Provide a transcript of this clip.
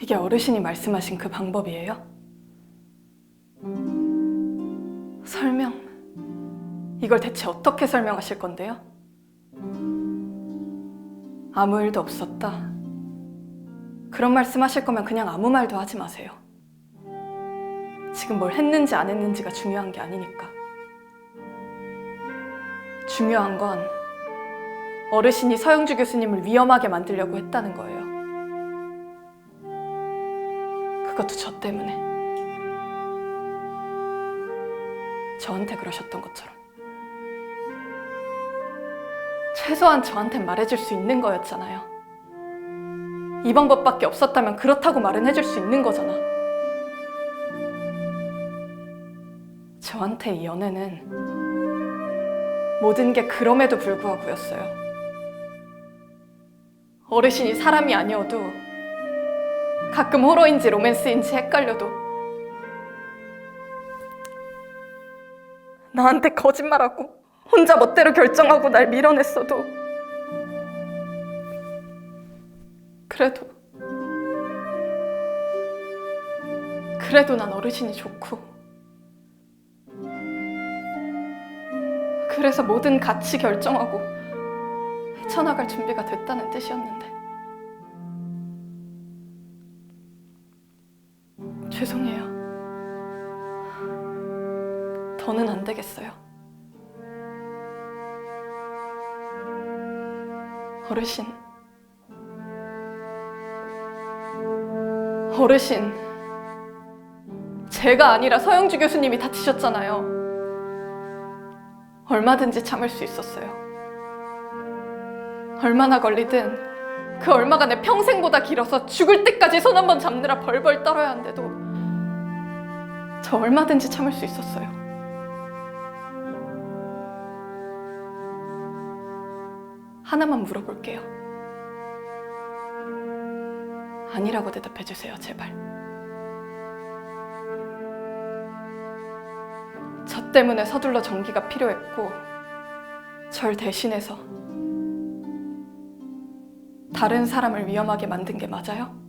이게 어르신이 말씀하신 그 방법이에요? 설명? 이걸 대체 어떻게 설명하실 건데요? 아무 일도 없었다. 그런 말씀 하실 거면 그냥 아무 말도 하지 마세요. 지금 뭘 했는지 안 했는지가 중요한 게 아니니까. 중요한 건 어르신이 서영주 교수님을 위험하게 만들려고 했다는 거예요. 그것도 저 때문에. 저한테 그러셨던 것처럼. 최소한 저한텐 말해줄 수 있는 거였잖아요. 이 방법밖에 없었다면 그렇다고 말은 해줄 수 있는 거잖아. 저한테 이 연애는 모든 게 그럼에도 불구하고였어요. 어르신이 사람이 아니어도 가끔 호러인지 로맨스인지 헷갈려도 나한테 거짓말하고 혼자 멋대로 결정하고 날 밀어냈어도 그래도 그래도 난 어르신이 좋고 그래서 뭐든 같이 결정하고 헤쳐나갈 준비가 됐다는 뜻이었는데 죄송해요. 더는 안 되겠어요. 어르신. 어르신. 제가 아니라 서영주 교수님이 다치셨잖아요. 얼마든지 참을 수 있었어요. 얼마나 걸리든 그 얼마가 내 평생보다 길어서 죽을 때까지 손 한 번 잡느라 벌벌 떨어야 한데도 저 얼마든지 참을 수 있었어요. 하나만 물어볼게요. 아니라고 대답해 주세요, 제발. 저 때문에 서둘러 전기가 필요했고, 절 대신해서 다른 사람을 위험하게 만든 게 맞아요?